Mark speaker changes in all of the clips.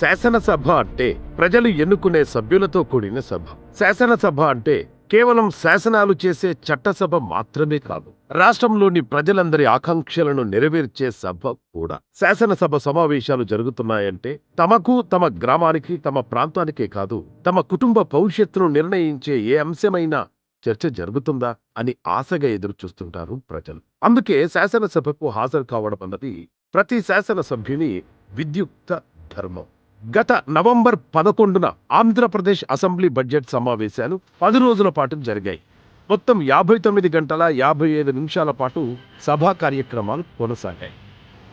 Speaker 1: శాసనసభ అంటే ప్రజలు ఎన్నుకునే సభ్యులతో కూడిన సభ. శాసనసభ అంటే కేవలం శాసనాలు చేసే చట్టసభ మాత్రమే కాదు రాష్ట్రంలోని ప్రజలందరి ఆకాంక్షలను నెరవేర్చే సభ కూడా. శాసనసభ సమావేశాలు జరుగుతున్నాయంటే తమకు తమ గ్రామానికి తమ ప్రాంతానికే కాదు తమ కుటుంబ భవిష్యత్తును నిర్ణయించే ఏ అంశమైనా చర్చ జరుగుతుందా అని ఆశగా ఎదురుచూస్తుంటారు ప్రజలు. అందుకే శాసనసభకు హాజరు కావడం అన్నది ప్రతి శాసనసభ్యుని విద్యుక్త ధర్మం. గత నవంబర్ పదకొండున ఆంధ్రప్రదేశ్ అసెంబ్లీ బడ్జెట్ సమావేశాలు పది రోజుల పాటు జరిగాయి. మొత్తం యాభై తొమ్మిది గంటల యాభై ఐదు నిమిషాల పాటు సభా కార్యక్రమాలు కొనసాగాయి.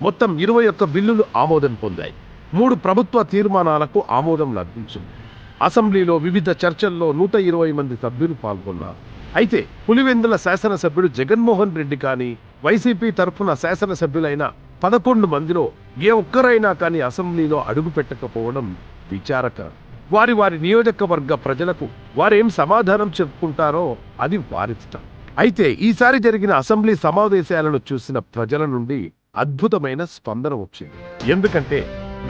Speaker 1: మొత్తం ఇరవై ఒక్క బిల్లులు ఆమోదం పొందాయి. మూడు ప్రభుత్వ తీర్మానాలకు ఆమోదం లభించింది. అసెంబ్లీలో వివిధ చర్చల్లో నూట ఇరవై మంది సభ్యులు పాల్గొన్నారు. అయితే పులివెందుల శాసనసభ్యుడు జగన్మోహన్ రెడ్డి కానీ వైసీపీ తరఫున శాసనసభ్యులైన పదకొండు మందిలో ఏ ఒక్కరైనా కానీ అసెంబ్లీలో అడుగు పెట్టకపోవడం విచారకరం వారి వారి నియోజకవర్గ ప్రజలకు వారేం సమాధానం చెప్పుకుంటారో అది వారిష్టం అయితే ఈసారి జరిగిన అసెంబ్లీ సమావేశాలను చూసిన ప్రజల నుండి అద్భుతమైన స్పందన వచ్చింది. ఎందుకంటే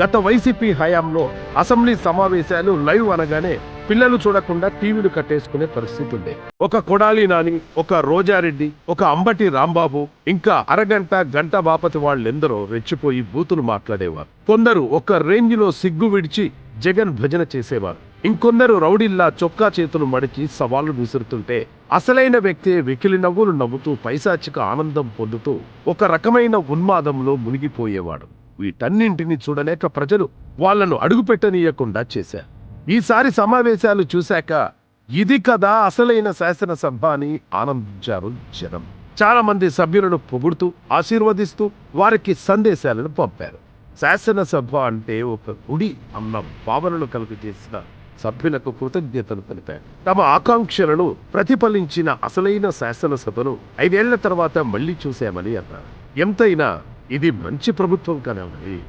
Speaker 1: గత వైసీపీ హయాంలో అసెంబ్లీ సమావేశాలు లైవ్ అనగానే పిల్లలు చూడకుండా టీవీలు కట్టేసుకునే పరిస్థితి ఉండే. ఒక కొడాలి నాని ఒక రోజారెడ్డి ఒక అంబటి రాంబాబు ఇంకా అరగంట గంట బాపతి వాళ్ళెందరో రెచ్చిపోయి బూతులు మాట్లాడేవారు. కొందరు ఒక రేంజ్లో సిగ్గు విడిచి జగన్ భజన చేసేవారు. ఇంకొందరు రౌడీల్లా చొక్కా చేతులు మడిచి సవాళ్ళు విసురుతుంటే అసలైన వ్యక్తి వెకిలి నవ్వులు నవ్వుతూ పైశాచిక ఆనందం పొందుతూ ఒక రకమైన ఉన్మాదంలో మునిగిపోయేవాడు. వీటన్నింటిని చూడలేక ప్రజలు వాళ్ళను అడుగుపెట్టనీయకుండా చేశారు. ఈసారి సమావేశాలు చూశాక ఇది కదా అసలైన శాసనసభ అని ఆనందించారు జనం. చాలా మంది సభ్యులను పొగుడుతూ ఆశీర్వదిస్తూ వారికి సందేశాలను పంపారు. శాసనసభ అంటే ఒక గుడి అన్న భావనను కలుగజేసిన సభ్యులకు కృతజ్ఞతలు తెలిపారు. తమ ఆకాంక్షలను ప్రతిఫలించిన అసలైన శాసనసభను ఐదేళ్ళ తర్వాత మళ్ళీ చూశామని అన్నారు. ఎంతైనా ఇది మంచి ప్రభుత్వం కానీ